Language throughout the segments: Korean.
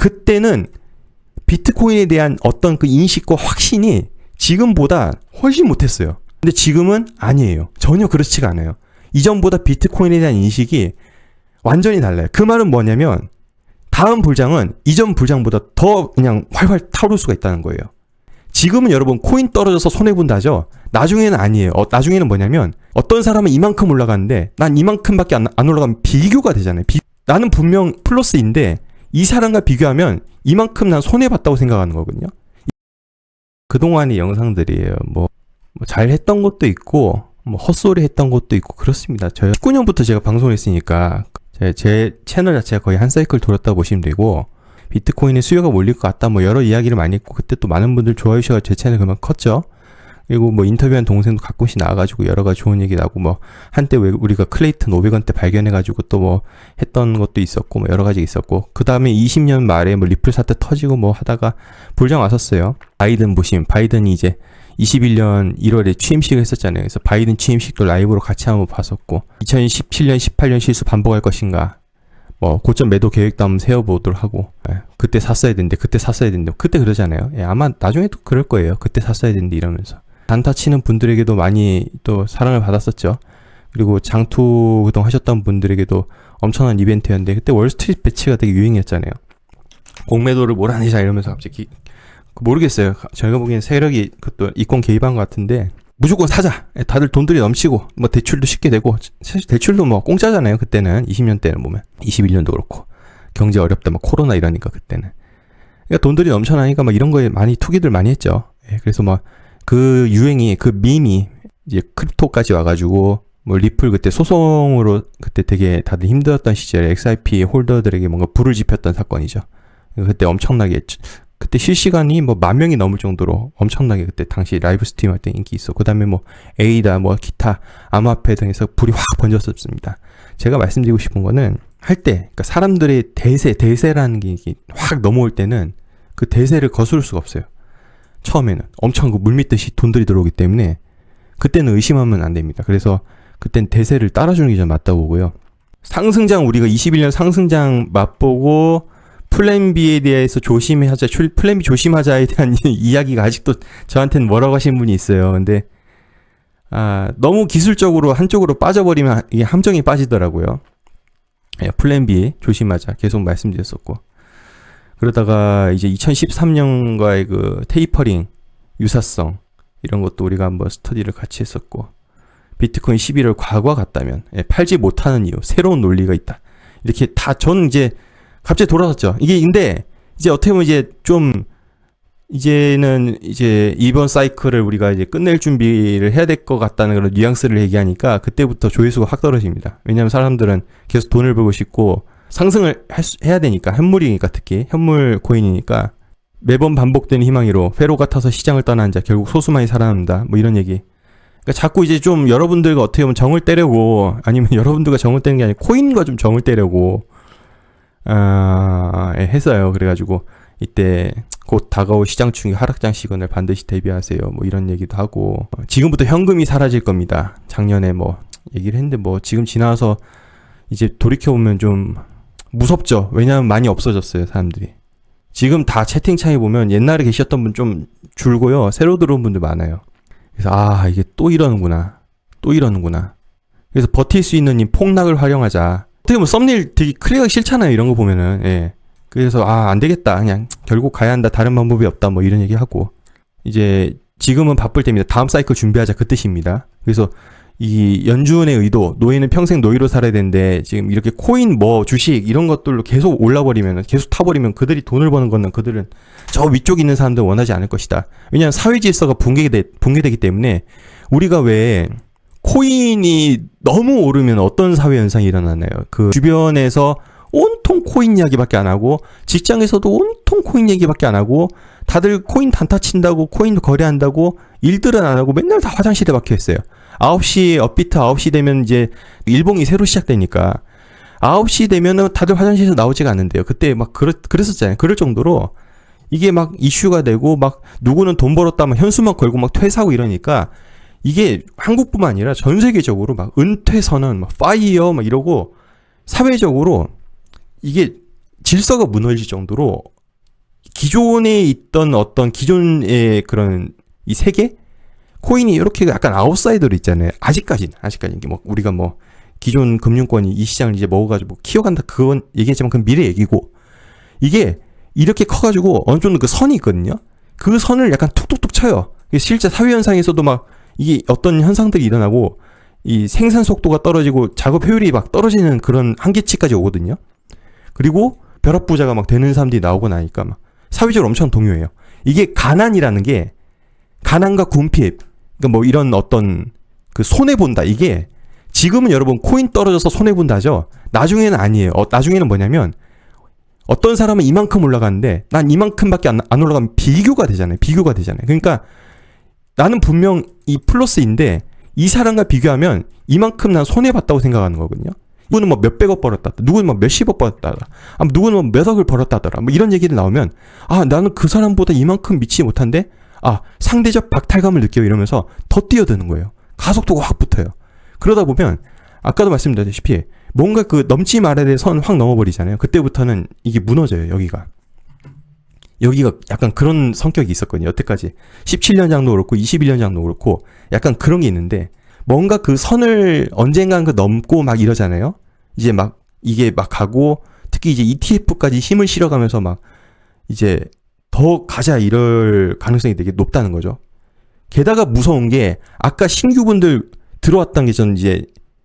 그때는 비트코인에 대한 어떤 그 인식과 확신이 지금보다 훨씬 못했어요. 근데 지금은 아니에요. 전혀 그렇지가 않아요. 이전보다 비트코인에 대한 인식이 완전히 달라요. 그 말은 뭐냐면 다음 불장은 이전 불장보다 더 그냥 활활 타오를 수가 있다는 거예요. 지금은 여러분 코인 떨어져서 손해 본다죠. 나중에는 아니에요. 어, 나중에는 뭐냐면 어떤 사람은 이만큼 올라가는데 난 이만큼밖에 안, 안 올라가면 비교가 되잖아요. 비- 나는 분명 플러스인데 이 사람과 비교하면 이만큼 난 손해 봤다고 생각하는 거거든요. 그동안의 영상들이에요. 뭐, 뭐 잘했던 것도 있고 뭐 헛소리 했던 것도 있고 그렇습니다. 저 19년부터 제가 방송을 했으니까 제, 제 채널 자체가 거의 한 사이클 돌았다 보시면 되고 비트코인의 수요가 몰릴 것 같다 뭐 여러 이야기를 많이 했고 그때 또 많은 분들 좋아해 주셔서 제 채널 그만 컸죠. 그리고 뭐 인터뷰한 동생도 가끔씩 나와가지고 여러 가지 좋은 얘기 나고 뭐 한때 왜 우리가 클레이튼 500원 때 발견해가지고 또 뭐 했던 것도 있었고 뭐 여러 가지 있었고 그 다음에 20년 말에 뭐 리플 사태 터지고 뭐 하다가 불장 왔었어요. 바이든 보시면 바이든이 이제 21년 1월에 취임식을 했었잖아요. 그래서 바이든 취임식도 라이브로 같이 한번 봤었고 2017년 18년 실수 반복할 것인가 뭐 고점 매도 계획도 한번 세워보도록 하고 예, 그때 샀어야 되는데 그때 샀어야 되는데 그때 그러잖아요. 예, 아마 나중에도 그럴 거예요. 그때 샀어야 되는데 이러면서 단타 치는 분들에게도 많이 또 사랑을 받았었죠. 그리고 장투 그동안 하셨던 분들에게도 엄청난 이벤트였는데 그때 월스트리트 배치가 되게 유행이었잖아요. 공매도를 몰아내자 이러면서 갑자기 모르겠어요. 저희가 보기엔 세력이 그것도 이권 개입한 것 같은데 무조건 사자. 예, 다들 돈들이 넘치고 뭐 대출도 쉽게 되고 사실 대출도 뭐 공짜잖아요. 그때는 20년 때는 보면 21년도 그렇고 경제 어렵다 막 코로나 이러니까 그때는 그러니까 돈들이 넘쳐나니까 막 이런 거에 많이 투기들 많이 했죠. 예, 그래서 막 그 유행이 그 밈이 이제 크립토까지 와가지고 뭐 리플 그때 소송으로 그때 되게 다들 힘들었던 시절에 XRP 홀더들에게 뭔가 불을 지폈던 사건이죠. 그때 엄청나게 그때 실시간이 뭐 만 명이 넘을 정도로 엄청나게 그때 당시 라이브 스트림 할 때 인기 있어. 그 다음에 뭐 에이다 뭐 기타 암호화폐 등에서 불이 확 번졌었습니다. 제가 말씀드리고 싶은 거는 할 때, 그러니까 사람들의 대세, 대세라는 게 확 넘어올 때는 그 대세를 거스를 수가 없어요. 처음에는 엄청 그 물밀듯이 돈들이 들어오기 때문에 그때는 의심하면 안 됩니다. 그래서 그땐 대세를 따라주는 게 좀 맞다고 보고요. 상승장 우리가 21년 상승장 맛보고 플랜 B에 대해서 조심하자, 출- 플랜 B 조심하자에 대한 이야기가 아직도 저한테는 뭐라고 하신 분이 있어요. 근데 아, 너무 기술적으로 한쪽으로 빠져버리면 이게 함정이 빠지더라고요. 예, 플랜 B 조심하자 계속 말씀드렸었고 그러다가 이제 2013년과의 그 테이퍼링 유사성 이런 것도 우리가 한번 스터디를 같이 했었고 비트코인 11월 과거와 같다면 예, 팔지 못하는 이유 새로운 논리가 있다 이렇게 다 저는 이제 갑자기 돌아섰죠 이게 근데 이제 어떻게 보면 이제 좀 이제는 이제 이번 사이클을 우리가 이제 끝낼 준비를 해야 될 것 같다는 그런 뉘앙스를 얘기하니까 그때부터 조회수가 확 떨어집니다. 왜냐하면 사람들은 계속 돈을 벌고 싶고 상승을 할 수- 해야 되니까 현물이니까 특히 현물 코인이니까 매번 반복되는 희망으로 회로 같아서 시장을 떠난 자 결국 소수만이 살아남는다 뭐 이런 얘기. 그러니까 자꾸 이제 좀 여러분들과 어떻게 보면 정을 떼려고 아니면 여러분들과 정을 떼는 게 아니라 코인과 좀 정을 떼려고 아 예, 했어요. 그래가지고 이때 곧 다가올 시장 충격 하락장 시건을 반드시 대비하세요. 뭐 이런 얘기도 하고 어, 지금부터 현금이 사라질 겁니다. 작년에 뭐 얘기를 했는데 뭐 지금 지나서 이제 돌이켜 보면 좀 무섭죠. 왜냐하면 많이 없어졌어요 사람들이. 지금 다 채팅창에 보면 옛날에 계셨던 분 좀 줄고요. 새로 들어온 분들 많아요. 그래서 아 이게 또 이러는구나. 또 이러는구나. 그래서 버틸 수 있는 이 폭락을 활용하자. 어떻게 보면 썸네일 되게 클릭하기 싫잖아요. 이런 거 보면은. 예. 그래서 아 안 되겠다. 그냥 결국 가야 한다. 다른 방법이 없다. 뭐 이런 얘기 하고 이제 지금은 바쁠 때입니다. 다음 사이클 준비하자 그 뜻입니다. 그래서 이 연준의 의도 노예는 평생 노예로 살아야 되는데 지금 이렇게 코인 뭐 주식 이런 것들로 계속 올라버리면 계속 타버리면 그들이 돈을 버는 거는 그들은 저 위쪽에 있는 사람들 원하지 않을 것이다. 왜냐하면 사회 질서가 붕괴되, 붕괴되기 때문에 우리가 왜 코인이 너무 오르면 어떤 사회 현상이 일어나나요? 그 주변에서 온통 코인 이야기밖에 안 하고 직장에서도 온통 코인 얘기밖에 안 하고 다들 코인 단타 친다고 코인 거래한다고 일들은 안 하고 맨날 다 화장실에 박혀 있어요. 9시 업비트 9시 되면 이제 일봉이 새로 시작되니까 9시 되면은 다들 화장실에서 나오지가 않는데요. 그때 막 그랬, 그랬었잖아요. 그럴 정도로 이게 막 이슈가 되고 막 누구는 돈 벌었다 막 현수막 걸고 막 퇴사하고 이러니까 이게 한국뿐만 아니라 전 세계적으로 막 은퇴 선언, 막 파이어 막 이러고 사회적으로 이게 질서가 무너질 정도로 기존에 있던 어떤 기존의 그런 이 세계 코인이 이렇게 약간 아웃사이더로 있잖아요. 아직까지는 아직까지 이게 뭐 우리가 뭐 기존 금융권이 이 시장을 이제 먹어가지고 키워간다 그건 얘기했지만 그건 미래 얘기고 이게 이렇게 커가지고 어느 정도 그 선이 있거든요. 그 선을 약간 툭툭툭 쳐요. 실제 사회 현상에서도 막 이게 어떤 현상들이 일어나고 이 생산 속도가 떨어지고 작업 효율이 막 떨어지는 그런 한계치까지 오거든요. 그리고 벼락 부자가 막 되는 사람들이 나오고 나니까 막 사회적으로 엄청 동요해요. 이게 가난이라는 게 가난과 군핍, 그러니까 뭐 이런 어떤 그 손해 본다 이게 지금은 여러분 코인 떨어져서 손해 본다죠. 나중에는 아니에요. 어, 나중에는 뭐냐면 어떤 사람은 이만큼 올라가는데 난 이만큼밖에 안, 안 올라가면 비교가 되잖아요. 비교가 되잖아요. 그러니까 나는 분명 이 플러스인데 이 사람과 비교하면 이만큼 난 손해 봤다고 생각하는 거거든요. 누구는 뭐 몇백억 벌었다. 누구는 뭐 몇십억 벌었다. 아, 누구는 뭐 몇억을 벌었다더라. 뭐 이런 얘기를 나오면 아, 나는 그 사람보다 이만큼 미치지 못한데 아, 상대적 박탈감을 느껴 이러면서 더 뛰어드는 거예요. 가속도가 확 붙어요. 그러다 보면 아까도 말씀드렸다시피 뭔가 그 넘지 말아야 될 선 확 넘어버리잖아요. 그때부터는 이게 무너져요, 여기가. 여기가 약간 그런 성격이 있었거든요. 여태까지. 17년 장도 그렇고 21년 장도 그렇고 약간 그런 게 있는데 뭔가 그 선을 언젠간 그 넘고 막 이러잖아요. 이제 막 이게 막 가고 특히 이제 ETF까지 힘을 실어가면서 막 이제 더 가자 이럴 가능성이 되게 높다는 거죠. 게다가 무서운 게 아까 신규분들 들어왔던 게 저는 이제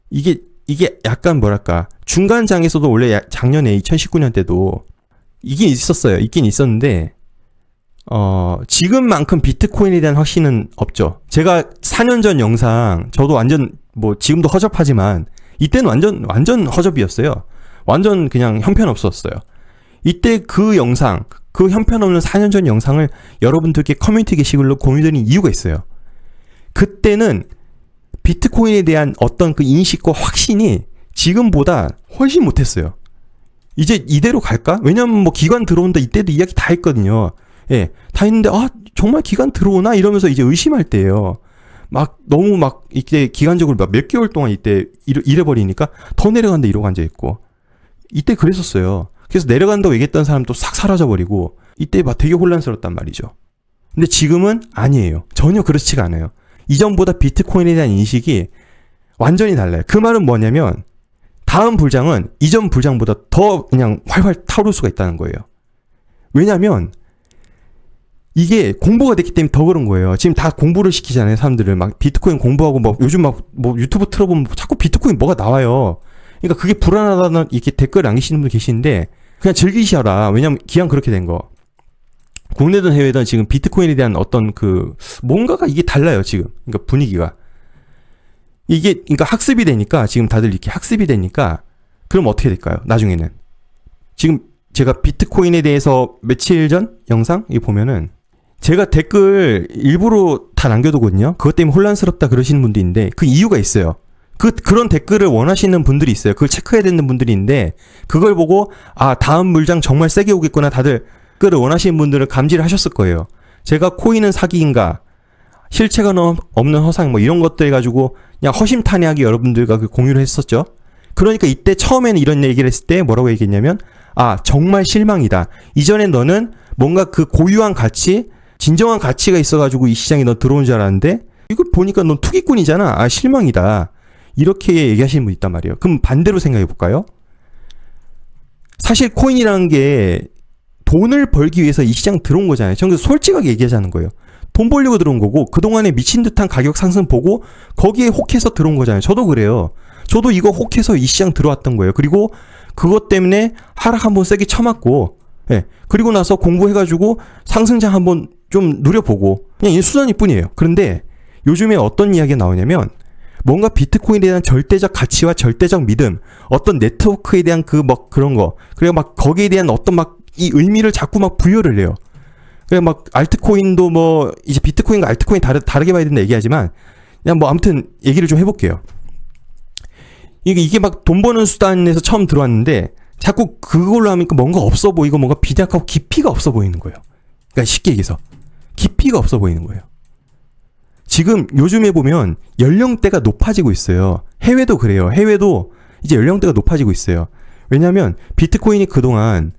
이게 이게 약간 뭐랄까 중간장에서도 원래 야- 작년에 2019년 때도 이게 있었어요. 있긴 있었는데 어 지금만큼 비트코인에 대한 확신은 없죠. 제가 4년 전 영상 저도 완전 뭐 지금도 허접하지만 이때는 완전 완전 허접이었어요. 완전 그냥 형편없었어요. 이때 그 영상 그 형편없는 4년 전 영상을 여러분들께 커뮤니티 게시글로 공유드린 이유가 있어요. 그때는 비트코인에 대한 어떤 그 인식과 확신이 지금보다 훨씬 못했어요. 이제 이대로 갈까? 왜냐면 뭐 기관 들어온다 이때도 이야기 다 했거든요. 예, 다 했는데 아 정말 기관 들어오나 이러면서 이제 의심할 때예요. 막 너무 막 이때 기간적으로 막 몇 개월 동안 이때 이래, 이래버리니까 더 내려간다 이러고 앉아 있고 이때 그랬었어요. 그래서 내려간다고 얘기했던 사람도 싹 사라져 버리고 이때 막 되게 혼란스럽단 말이죠. 근데 지금은 아니에요. 전혀 그렇지가 않아요. 이전보다 비트코인에 대한 인식이 완전히 달라요. 그 말은 뭐냐면 다음 불장은 이전 불장보다 더 그냥 활활 타오를 수가 있다는 거예요. 왜냐면 이게 공부가 됐기 때문에 더 그런 거예요. 지금 다 공부를 시키잖아요, 사람들을. 막 비트코인 공부하고 막 요즘 막 뭐 유튜브 틀어보면 자꾸 비트코인 뭐가 나와요. 그러니까 그게 불안하다는 이렇게 댓글 남기시는 분 계시는데 그냥 즐기셔라. 왜냐면 기왕 그렇게 된 거. 국내든 해외든 지금 비트코인에 대한 어떤 그 뭔가가 이게 달라요, 지금. 그러니까 분위기가. 이게 그러니까 학습이 되니까 지금 다들 이렇게 학습이 되니까 그럼 어떻게 될까요? 나중에는 지금 제가 비트코인에 대해서 며칠 전 영상 이 보면은 제가 댓글 일부러 다 남겨두거든요. 그것 때문에 혼란스럽다 그러시는 분도 있는데 그 이유가 있어요. 그 그런 댓글을 원하시는 분들이 있어요. 그걸 체크해야 되는 분들이 있는데 그걸 보고 아 다음 물장 정말 세게 오겠구나 다들 그를 원하시는 분들은 감지를 하셨을 거예요. 제가 코인은 사기인가 실체가 넘- 없는 허상 뭐 이런 것들 가지고 그냥 허심탄회하게 여러분들과 그 공유를 했었죠. 그러니까 이때 처음에는 이런 얘기를 했을 때 뭐라고 얘기했냐면 아 정말 실망이다. 이전에 너는 뭔가 그 고유한 가치, 진정한 가치가 있어가지고 이 시장에 너 들어온 줄 알았는데 이거 보니까 넌 투기꾼이잖아. 아 실망이다. 이렇게 얘기하시는 분 있단 말이에요. 그럼 반대로 생각해 볼까요? 사실 코인이라는 게 돈을 벌기 위해서 이 시장 들어온 거잖아요. 저는 솔직하게 얘기하자는 거예요. 돈 벌려고 들어온 거고 그동안에 미친 듯한 가격 상승 보고 거기에 혹해서 들어온 거잖아요. 저도 그래요. 저도 이거 혹해서 이 시장 들어왔던 거예요. 그리고 그것 때문에 하락 한번 세게 쳐맞고 예. 그리고 나서 공부해가지고 상승장 한번 좀 누려보고 그냥 이 수단일 뿐이에요. 그런데 요즘에 어떤 이야기가 나오냐면 뭔가 비트코인에 대한 절대적 가치와 절대적 믿음, 어떤 네트워크에 대한 그뭐 그런 거, 그리고 막 거기에 대한 어떤 막 이 의미를 자꾸 막 부여를 해요. 그래 막 알트코인도 뭐 이제 비트코인과 알트코인 다르, 다르게 봐야 된다 얘기하지만 그냥 뭐 아무튼 얘기를 좀 해볼게요. 이게 이게 막 돈 버는 수단에서 처음 들어왔는데 자꾸 그걸로 하니까 뭔가 없어 보이고 뭔가 비약하고 깊이가 없어 보이는 거예요. 그러니까 쉽게 얘기해서 깊이가 없어 보이는 거예요. 지금 요즘에 보면 연령대가 높아지고 있어요. 해외도 그래요. 해외도 이제 연령대가 높아지고 있어요. 왜냐하면 비트코인이 그동안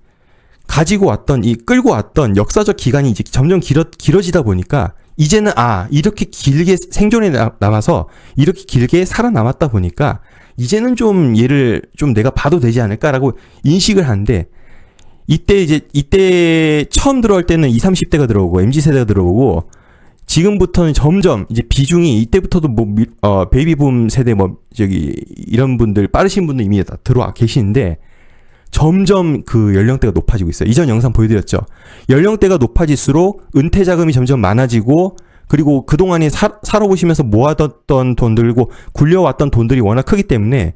가지고 왔던 이 끌고 왔던 역사적 기간이 이제 점점 길어 길어지다 보니까 이제는 아 이렇게 길게 생존에 나- 남아서 이렇게 길게 살아남았다 보니까 이제는 좀 얘를 좀 내가 봐도 되지 않을까라고 인식을 하는데 이때 이제 이때 처음 들어올 때는 20, 30대가 들어오고 MZ 세대가 들어오고 지금부터는 점점 이제 비중이 이때부터도 뭐 미- 어, 베이비붐 세대 뭐 저기 이런 분들 빠르신 분들 이미 다 들어와 계시는데 점점 그 연령대가 높아지고 있어요. 이전 영상 보여드렸죠. 연령대가 높아질수록 은퇴 자금이 점점 많아지고 그리고 그동안에 사, 살아보시면서 모아뒀던 돈들 고 굴려왔던 돈들이 워낙 크기 때문에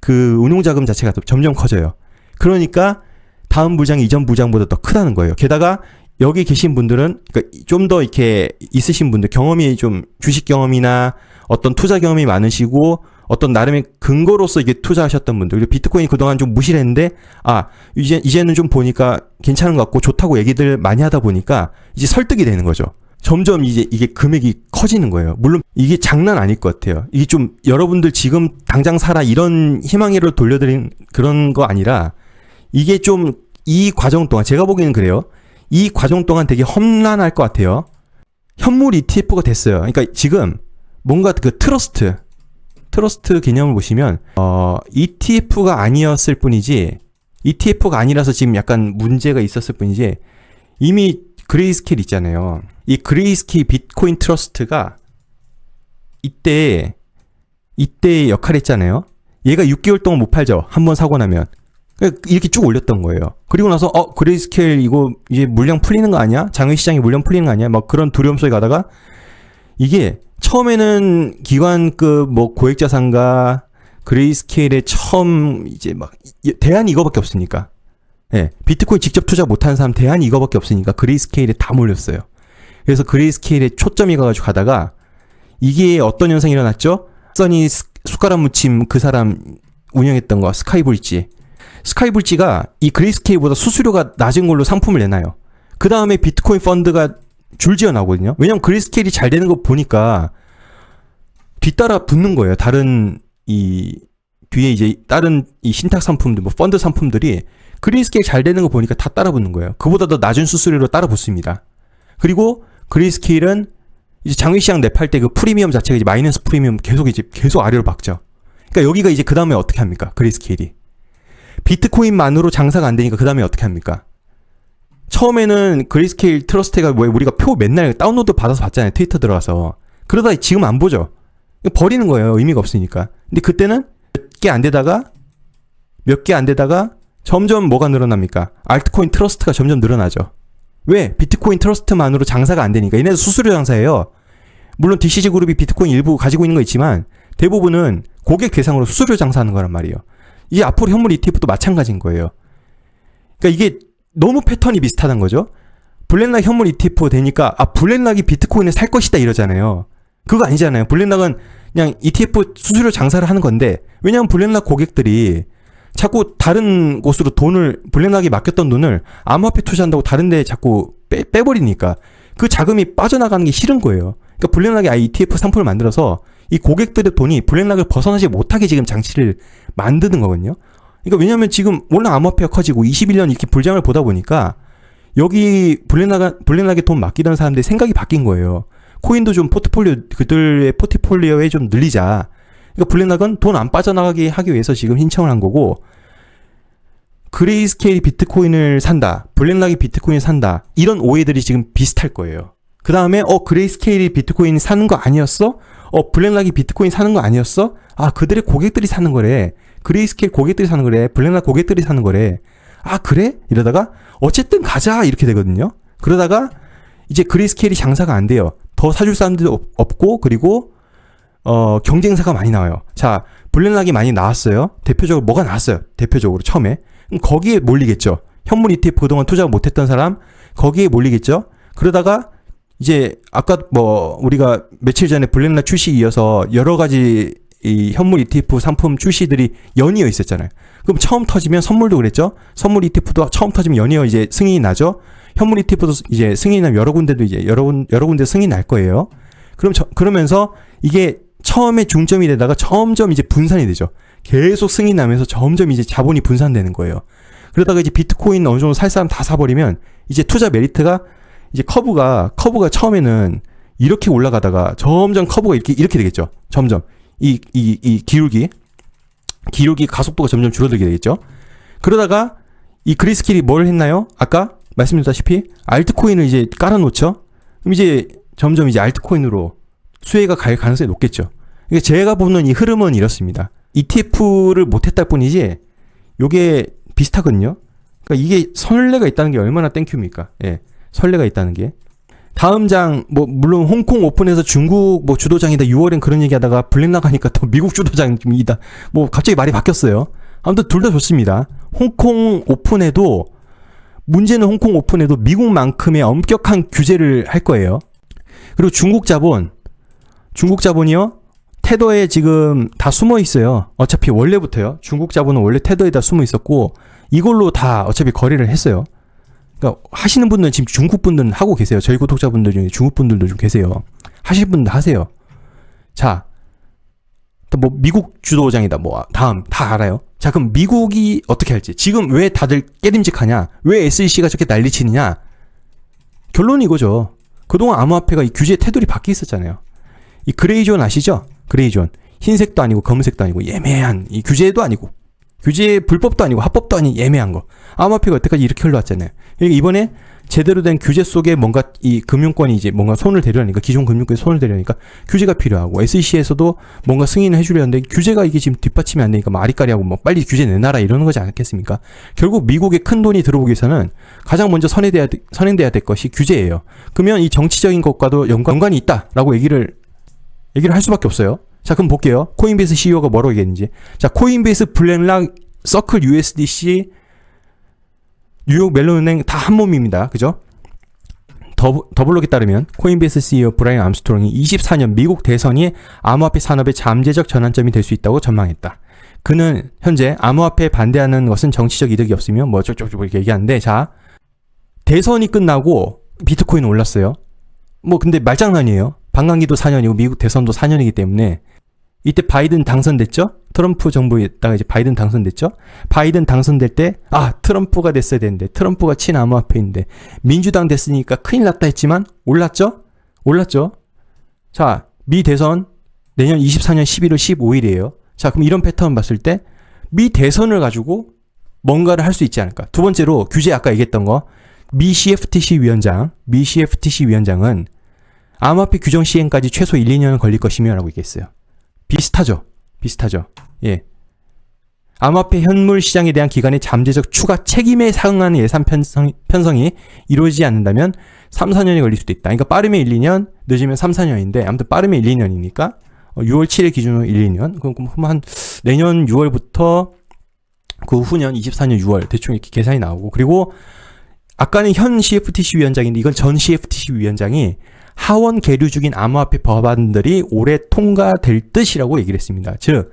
그 운용 자금 자체가 또 점점 커져요. 그러니까 다음 부장이 이전 부장보다 더 크다는 거예요. 게다가 여기 계신 분들은 그러니까 좀 더 이렇게 있으신 분들 경험이 좀 주식 경험이나 어떤 투자 경험이 많으시고 어떤 나름의 근거로서 이게 투자하셨던 분들 그리고 비트코인이 그동안 좀 무시했는데 아 이제 이제는 좀 보니까 괜찮은 것 같고 좋다고 얘기들 많이 하다 보니까 이제 설득이 되는 거죠. 점점 이제 이게 금액이 커지는 거예요. 물론 이게 장난 아닐 것 같아요. 이게 좀 여러분들 지금 당장 사라 이런 희망회로 돌려드린 그런 거 아니라 이게 좀 이 과정 동안 제가 보기에는 그래요. 이 과정 동안 되게 험난할 것 같아요. 현물 ETF가 됐어요. 그러니까 지금 뭔가 그 트러스트, 트러스트 개념을 보시면 어, ETF가 아니었을 뿐이지 ETF가 아니라서 지금 약간 문제가 있었을 뿐이지 이미 그레이스케일 있잖아요. 이 그레이스케일 비트코인 트러스트가 이때 이때 역할 했잖아요. 얘가 6개월 동안 못 팔죠. 한 번 사고 나면. 그러니까 이렇게 쭉 올렸던 거예요. 그리고 나서 어 그레이스케일 이거 이제 물량 풀리는 거 아니야? 장외 시장에 물량 풀리는 거 아니야? 막 그런 두려움 속에 가다가 이게 처음에는 기관급 뭐 고액자산가 그레이스케일에 처음 이제 막 이- 대안이 이거밖에 없으니까. 예. 비트코인 직접 투자 못하는 사람 대안이 이거밖에 없으니까 그레이스케일에 다 몰렸어요. 그래서 그레이스케일에 초점이 가가지고 가다가 이게 어떤 현상이 일어났죠? 써니 스- 숟가락 무침 그 사람 운영했던 거 스카이블지 스카이블지가 이 그레이스케일보다 수수료가 낮은 걸로 상품을 내놔요. 그 다음에 비트코인 펀드가 줄지어 나오거든요. 왜냐면 그레이스케일이 잘 되는 거 보니까 뒤따라 붙는 거예요. 다른 이 뒤에 이제 다른 이 신탁 상품들 뭐 펀드 상품들이 그레이스케일 잘 되는 거 보니까 다 따라 붙는 거예요. 그보다 더 낮은 수수료로 따라 붙습니다. 그리고 그레이스케일은 이제 장외시장 랩할 때그 프리미엄 자체가 이제 마이너스 프리미엄 계속 이제 계속 아래로 박죠. 그러니까 여기가 이제 그 다음에 어떻게 합니까? 그레이스케일이. 비트코인만으로 장사가 안 되니까 그 다음에 어떻게 합니까? 처음에는 그레이스케일 트러스트가 뭐 우리가 표 맨날 다운로드 받아서 봤잖아요. 트위터 들어가서. 그러다 지금 안 보죠. 버리는 거예요. 의미가 없으니까. 근데 그때는 몇 개 안 되다가 몇 개 안 되다가 점점 뭐가 늘어납니까? 알트코인 트러스트가 점점 늘어나죠. 왜? 비트코인 트러스트만으로 장사가 안 되니까. 얘네도 수수료 장사예요. 물론 DCG 그룹이 비트코인 일부 가지고 있는 거 있지만 대부분은 고객 대상으로 수수료 장사하는 거란 말이에요. 이게 앞으로 현물 ETF도 마찬가지인 거예요. 그러니까 이게 너무 패턴이 비슷하다는 거죠. 블랙락 현물 ETF 되니까 아 블랙락이 비트코인을 살 것이다 이러잖아요. 그거 아니잖아요. 블랙락은 그냥 ETF 수수료 장사를 하는 건데 왜냐하면 블랙락 고객들이 자꾸 다른 곳으로 돈을 블랙락에 맡겼던 돈을 암호화폐 투자한다고 다른 데 자꾸 빼, 빼버리니까 그 자금이 빠져나가는 게 싫은 거예요. 그러니까 블랙락이 아예 ETF 상품을 만들어서 이 고객들의 돈이 블랙락을 벗어나지 못하게 지금 장치를 만드는 거거든요. 그러니까 왜냐하면 지금 워낙 암호화폐가 커지고 21년 이렇게 불장을 보다 보니까 여기 블랙락 블랙락에 돈 맡기던 사람들의 생각이 바뀐 거예요. 코인도 좀 포트폴리오 그들의 포트폴리오에 좀 늘리자. 그러니까 블랙락은 돈 안 빠져나가게 하기 위해서 지금 신청을 한 거고 그레이스케일이 비트코인을 산다. 블랙락이 비트코인을 산다. 이런 오해들이 지금 비슷할 거예요. 그 다음에 어 그레이스케일이 비트코인 사는 거 아니었어? 어 블랙락이 비트코인 사는 거 아니었어? 아 그들의 고객들이 사는 거래. 그레이스케일 고객들이 사는 거래. 블랙락 고객들이 사는 거래. 아 그래? 이러다가 어쨌든 가자 이렇게 되거든요. 그러다가 이제 그레이스케일이 장사가 안 돼요. 더 사줄 사람들도 없- 없고 그리고 어 경쟁사가 많이 나와요. 자 블랙락이 많이 나왔어요. 대표적으로 뭐가 나왔어요. 대표적으로 처음에 그럼 거기에 몰리겠죠. 현물 ETF 그동안 투자 못했던 사람 거기에 몰리겠죠. 그러다가 이제 아까 뭐 우리가 며칠 전에 블랙락 출시 이어서 여러 가지 이 현물 ETF 상품 출시들이 연이어 있었잖아요. 그럼 처음 터지면 선물도 그랬죠. 선물 ETF도 처음 터지면 연이어 이제 승인이 나죠. 현물 ETF도 이제 승인이 나면 여러 군데도 이제 여러 군 여러 군데 승인 날 거예요. 그럼 저, 그러면서 이게 처음에 중점이 되다가 점점 이제 분산이 되죠. 계속 승인 나면서 점점 이제 자본이 분산되는 거예요. 그러다가 이제 비트코인 어느 정도 살 사람 다 사버리면 이제 투자 메리트가 이제 커브가 커브가 처음에는 이렇게 올라가다가 점점 커브가 이렇게 이렇게 되겠죠. 점점 이 이 이 기울기 기울기 가속도가 점점 줄어들게 되겠죠. 그러다가 이 그리스킬이 뭘 했나요? 아까 말씀드렸다시피 알트코인을 이제 깔아놓죠. 그럼 이제 점점 이제 알트코인으로 수혜가 갈 가능성이 높겠죠. 그러니까 제가 보는 이 흐름은 이렇습니다. ETF를 못했다 뿐이지 요게 비슷하거든요. 그러니까 이게 선례가 있다는 게 얼마나 땡큐입니까? 예. 선례가 있다는 게. 다음 장, 뭐, 물론 홍콩 오픈에서 중국 뭐 주도장이다 6월엔 그런 얘기 하다가 블랙 나가니까 또 미국 주도장이다. 뭐 갑자기 말이 바뀌었어요. 아무튼 둘 다 좋습니다. 홍콩 오픈에도 문제는 홍콩 오픈에도 미국만큼의 엄격한 규제를 할 거예요. 그리고 중국 자본, 중국 자본이요. 테더에 지금 다 숨어 있어요. 어차피 원래부터요. 중국 자본은 원래 테더에 다 숨어 있었고 이걸로 다 어차피 거래를 했어요. 그러니까 하시는 분들은 지금 중국 분들은 하고 계세요. 저희 구독자분들 중에 중국 분들도 좀 계세요. 하실 분들 하세요. 자, 또뭐 미국 주도장이다. 뭐 다음 다 알아요. 자, 그럼 미국이 어떻게 할지. 지금 왜 다들 깨림직하냐? 왜 SEC가 저렇게 난리치느냐? 결론이 이거죠. 그동안 암호화폐가 이 규제 태도리 바뀌어 있었잖아요. 이 그레이존 아시죠? 그레이존. 흰색도 아니고 검은색도 아니고 예매한 이 규제도 아니고 규제 불법도 아니고 합법도 아닌 예매한 거. 암호화폐가 여태까지 이렇게 흘러왔잖아요. 그러니까 이번에 제대로 된 규제 속에 뭔가 이 금융권이 이제 뭔가 손을 대려니까 기존 금융권이 손을 대려니까 규제가 필요하고 SEC에서도 뭔가 승인을 해주려는데 규제가 이게 지금 뒷받침이 안 되니까 뭐 아리까리하고 뭐 빨리 규제 내놔라 이러는 거지 않겠습니까? 결국 미국의 큰 돈이 들어오기 위해서는 가장 먼저 선행돼야 선행돼야 될 것이 규제예요. 그러면 이 정치적인 것과도 연관, 연관이 있다라고 얘기를 얘기를 할 수밖에 없어요. 자, 그럼 볼게요. 코인베이스 CEO가 뭐라고 얘기했는지. 자, 코인베이스 블랙락 서클 USDC 뉴욕 멜론은행 다 한 몸입니다. 그죠? 더, 더블록에 따르면 코인베이스 CEO 브라이언 암스트롱이 24년 미국 대선이 암호화폐 산업의 잠재적 전환점이 될 수 있다고 전망했다. 그는 현재 암호화폐에 반대하는 것은 정치적 이득이 없으며 뭐 어쩌고저쩌고 이렇게 얘기하는데 자 대선이 끝나고 비트코인 올랐어요. 뭐 근데 말장난이에요. 반감기도 4년이고 미국 대선도 4년이기 때문에 이때 바이든 당선됐죠? 트럼프 정부에다가 이제 바이든 당선됐죠? 바이든 당선될 때, 아, 트럼프가 됐어야 되는데, 트럼프가 친암호화폐인데, 민주당 됐으니까 큰일 났다 했지만, 올랐죠? 올랐죠? 자, 미 대선 내년 24년 11월 15일이에요. 자, 그럼 이런 패턴 봤을 때, 미 대선을 가지고 뭔가를 할 수 있지 않을까? 두 번째로, 규제 아까 얘기했던 거, 미 CFTC 위원장, 미 CFTC 위원장은 암호화폐 규정 시행까지 최소 1, 2년은 걸릴 것이며 라고 얘기했어요. 비슷하죠. 비슷하죠. 예. 암호화폐 현물 시장에 대한 기관의 잠재적 추가 책임에 상응하는 예산 편성, 편성이 이루어지지 않는다면 3, 4년이 걸릴 수도 있다. 그러니까 빠르면 1, 2년, 늦으면 3, 4년인데 아무튼 빠르면 1, 2년이니까 6월 7일 기준으로 1, 2년. 그럼 한 내년 6월부터 그 후년 24년 6월 대충 이렇게 계산이 나오고 그리고 아까는 현 CFTC 위원장인데 이건 전 CFTC 위원장이 하원 계류 중인 암호화폐 법안들이 올해 통과될 뜻이라고 얘기를 했습니다. 즉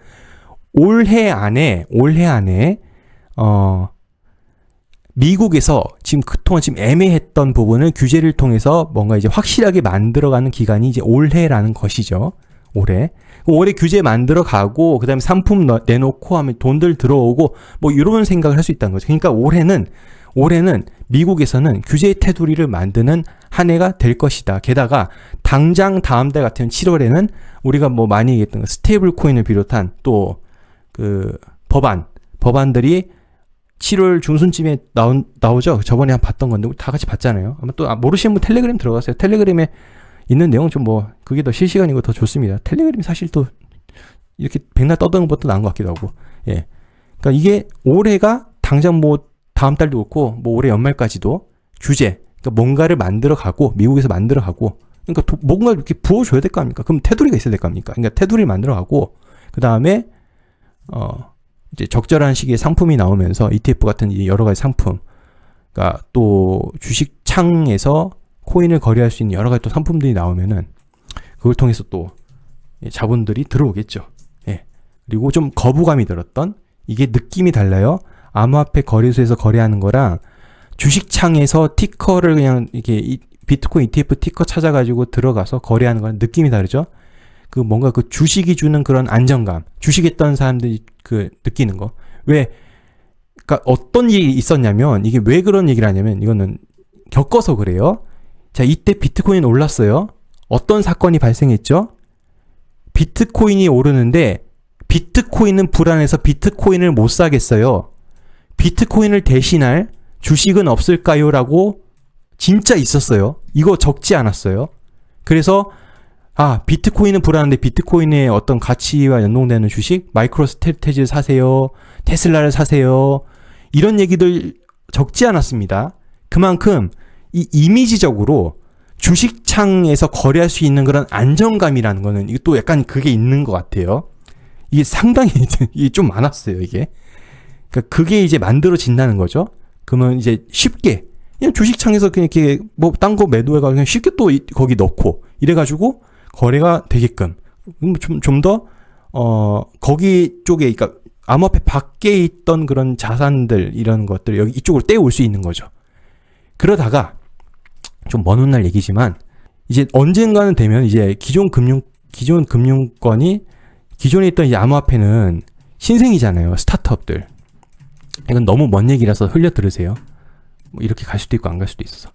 올해 안에 올해 안에 어 미국에서 지금 그동안 지금 애매했던 부분을 규제를 통해서 뭔가 이제 확실하게 만들어가는 기간이 이제 올해라는 것이죠. 올해. 올해 규제 만들어 가고 그 다음에 상품 내놓고 하면 돈들 들어오고 뭐 이런 생각을 할 수 있다는 거죠. 그러니까 올해는 올해는 미국에서는 규제 테두리를 만드는 한 해가 될 것이다. 게다가 당장 다음 달 같은 7월에는 우리가 뭐 많이 얘기했던 스테이블 코인을 비롯한 또 그 법안, 법안들이 7월 중순쯤에 나온, 나오죠? 저번에 한 봤던 건데, 다 같이 봤잖아요. 아마 또 아, 모르시는 분 텔레그램 들어가세요. 텔레그램에 있는 내용 좀 뭐, 그게 더 실시간이고 더 좋습니다. 텔레그램이 사실 또 이렇게 백날 떠드는 것도 나은 것 같기도 하고, 예. 그러니까 이게 올해가 당장 뭐 다음 달도 그렇고 뭐 올해 연말까지도 규제 그러니까 뭔가를 만들어 가고 미국에서 만들어 가고 그러니까 도, 뭔가 이렇게 부어줘야 될 거 아닙니까? 그럼 테두리가 있어야 될 거 아닙니까? 그러니까 테두리 만들어 가고 그 다음에 어 이제 적절한 시기에 상품이 나오면서 ETF 같은 여러 가지 상품, 그러니까 또 주식 창에서 코인을 거래할 수 있는 여러 가지 또 상품들이 나오면은 그걸 통해서 또 자본들이 들어오겠죠. 예. 그리고 좀 거부감이 들었던 이게 느낌이 달라요. 암호화폐 거래소에서 거래하는 거랑 주식창에서 티커를 그냥 이렇게 비트코인 ETF 티커 찾아가지고 들어가서 거래하는 거랑 느낌이 다르죠? 그 뭔가 그 주식이 주는 그런 안정감, 주식했던 사람들이 그 느끼는 거. 왜 그러니까 어떤 일이 있었냐면 이게 왜 그런 얘기를 하냐면 이거는 겪어서 그래요. 자, 이때 비트코인 올랐어요. 어떤 사건이 발생했죠? 비트코인이 오르는데 비트코인은 불안해서 비트코인을 못 사겠어요. 비트코인을 대신할 주식은 없을까요? 라고 진짜 있었어요. 이거 적지 않았어요. 그래서 아, 비트코인은 불안한데 비트코인의 어떤 가치와 연동되는 주식, 마이크로 스테테즈 사세요. 테슬라를 사세요. 이런 얘기들 적지 않았습니다. 그만큼 이 이미지적으로 주식창에서 거래할 수 있는 그런 안정감이라는 거는 이게 또 약간 그게 있는 것 같아요. 이게 상당히 이게 좀 많았어요, 이게. 그러니까 그게 이제 만들어진다는 거죠. 그러면 이제 쉽게 그냥 주식창에서 그냥 이렇게 뭐 딴 거 매도해가 그냥 쉽게 또 이- 거기 넣고 이래가지고 거래가 되게끔 좀좀 더 어 거기 쪽에 그러니까 암호화폐 밖에 있던 그런 자산들 이런 것들 여기 이쪽으로 떼올 수 있는 거죠. 그러다가 좀 먼 훗날 얘기지만 이제 언젠가는 되면 이제 기존 금융 기존 금융권이 기존에 있던 이제 암호화폐는 신생이잖아요. 스타트업들. 이건 너무 먼 얘기라서 흘려 들으세요. 뭐 이렇게 갈 수도 있고 안 갈 수도 있어서.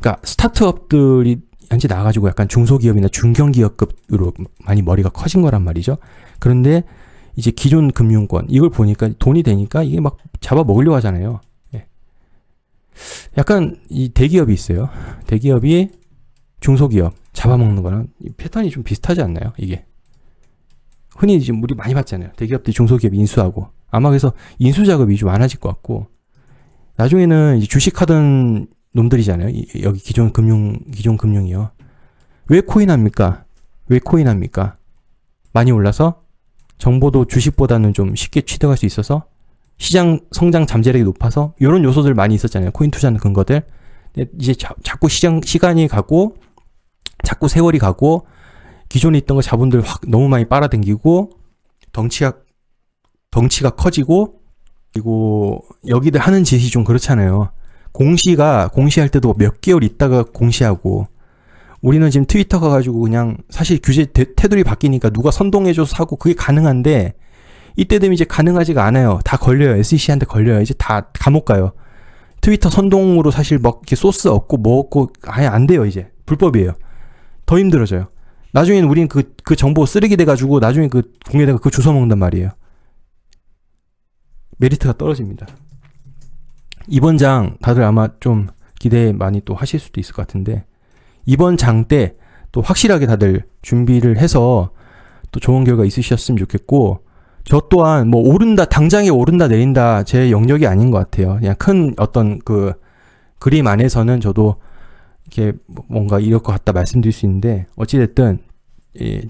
그러니까 스타트업들이 현재 나가지고 약간 중소기업이나 중견기업급으로 많이 머리가 커진 거란 말이죠. 그런데 이제 기존 금융권 이걸 보니까 돈이 되니까 이게 막 잡아 먹으려고 하잖아요. 예. 약간 이 대기업이 있어요. 대기업이 중소기업 잡아먹는 거랑 이 패턴이 좀 비슷하지 않나요? 이게 흔히 지금 우리 많이 봤잖아요. 대기업들이 중소기업 인수하고 아마 그래서 인수 작업이 좀 많아질 것 같고 나중에는 주식하던 놈들이잖아요. 이- 여기 기존 금융 기존 금융이요. 왜 코인 합니까? 왜 코인 합니까? 많이 올라서 정보도 주식보다는 좀 쉽게 취득할 수 있어서 시장 성장 잠재력이 높아서 이런 요소들 많이 있었잖아요. 코인 투자는 근거들. 이제 자, 자꾸 시장 시간이 가고 자꾸 세월이 가고 기존에 있던 거 자본들 확 너무 많이 빨아당기고 덩치가 덩치가 커지고 그리고 여기들 하는 짓이 좀 그렇잖아요. 공시가 공시할 때도 몇 개월 있다가 공시하고 우리는 지금 트위터 가가지고 그냥 사실 규제 태- 테두리 바뀌니까 누가 선동해줘서 사고 그게 가능한데 이때 되면 이제 가능하지가 않아요. 다 걸려요. SEC한테 걸려요. 이제 다 감옥 가요. 트위터 선동으로 사실 막 이렇게 소스 얻고 뭐 얻고 아예 안 돼요. 이제 불법이에요. 더 힘들어져요. 나중에는 우린 그, 그 정보 쓰레기 돼가지고 나중에 그 공개되가 그 주워 먹는단 말이에요. 메리트가 떨어집니다. 이번 장 다들 아마 좀 기대 많이 또 하실 수도 있을 것 같은데 이번 장 때 또 확실하게 다들 준비를 해서 또 좋은 결과 있으셨으면 좋겠고 저 또한 뭐 오른다 당장에 오른다 내린다 제 영역이 아닌 것 같아요. 그냥 큰 어떤 그 그림 안에서는 저도 이렇게 뭔가 이럴 것 같다 말씀드릴 수 있는데 어찌됐든 이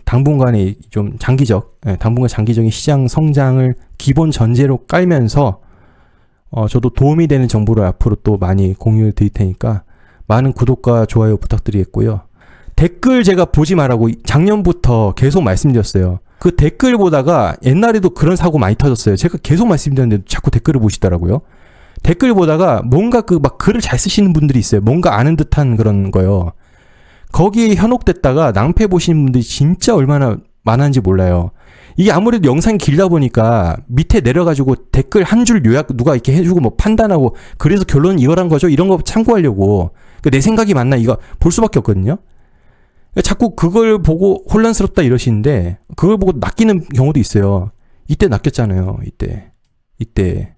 당분간의 좀 장기적 예, 당분간 장기적인 시장 성장을 기본 전제로 깔면서 어, 저도 도움이 되는 정보를 앞으로 또 많이 공유해 드릴 테니까 많은 구독과 좋아요 부탁드리겠고요. 댓글 제가 보지 말라고 작년부터 계속 말씀드렸어요. 그 댓글 보다가 옛날에도 그런 사고 많이 터졌어요. 제가 계속 말씀드렸는데 자꾸 댓글을 보시더라고요. 댓글 보다가 뭔가 그 막 글을 잘 쓰시는 분들이 있어요. 뭔가 아는 듯한 그런 거요. 거기에 현혹됐다가 낭패 보시는 분들이 진짜 얼마나 많은지 몰라요. 이게 아무래도 영상이 길다 보니까 밑에 내려가지고 댓글 한 줄 요약 누가 이렇게 해주고 뭐 판단하고 그래서 결론은 이거란 거죠. 이런 거 참고하려고 그내 생각이 맞나 이거 볼 수밖에 없거든요. 자꾸 그걸 보고 혼란스럽다 이러시는데 그걸 보고 낚이는 경우도 있어요. 이때 낚였잖아요. 이때 이때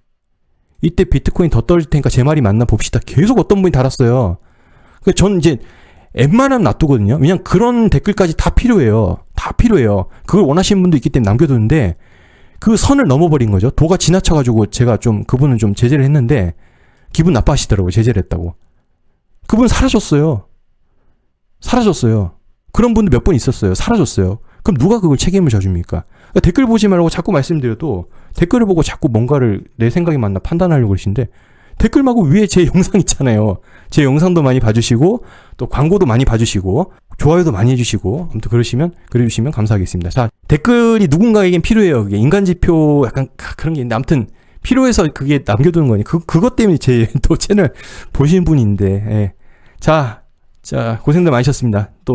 이때 비트코인 더 떨어질 테니까 제 말이 맞나 봅시다. 계속 어떤 분이 달았어요. 그전 이제 웬만하면 놔두거든요. 왜냐면 그런 댓글까지 다 필요해요. 다 필요해요. 그걸 원하시는 분도 있기 때문에 남겨두는데 그 선을 넘어버린 거죠. 도가 지나쳐가지고 제가 좀 그분은 좀 제재를 했는데 기분 나빠하시더라고요. 제재를 했다고. 그분 사라졌어요. 사라졌어요. 그런 분들 몇 분 있었어요. 사라졌어요. 그럼 누가 그걸 책임을 져줍니까? 그러니까 댓글 보지 말고 자꾸 말씀드려도 댓글을 보고 자꾸 뭔가를 내 생각이 맞나 판단하려고 그러시는데 댓글 말고 위에 제 영상 있잖아요. 제 영상도 많이 봐주시고 또 광고도 많이 봐주시고 좋아요도 많이 해주시고 아무튼 그러시면 그래주시면 감사하겠습니다. 자 댓글이 누군가에겐 필요해요. 그게 인간 지표 약간 그런 게 있는데 아무튼 필요해서 그게 남겨두는 거니 그 그것 때문에 제 또 채널 보시는 분인데 예. 자, 자 고생들 많으셨습니다. 또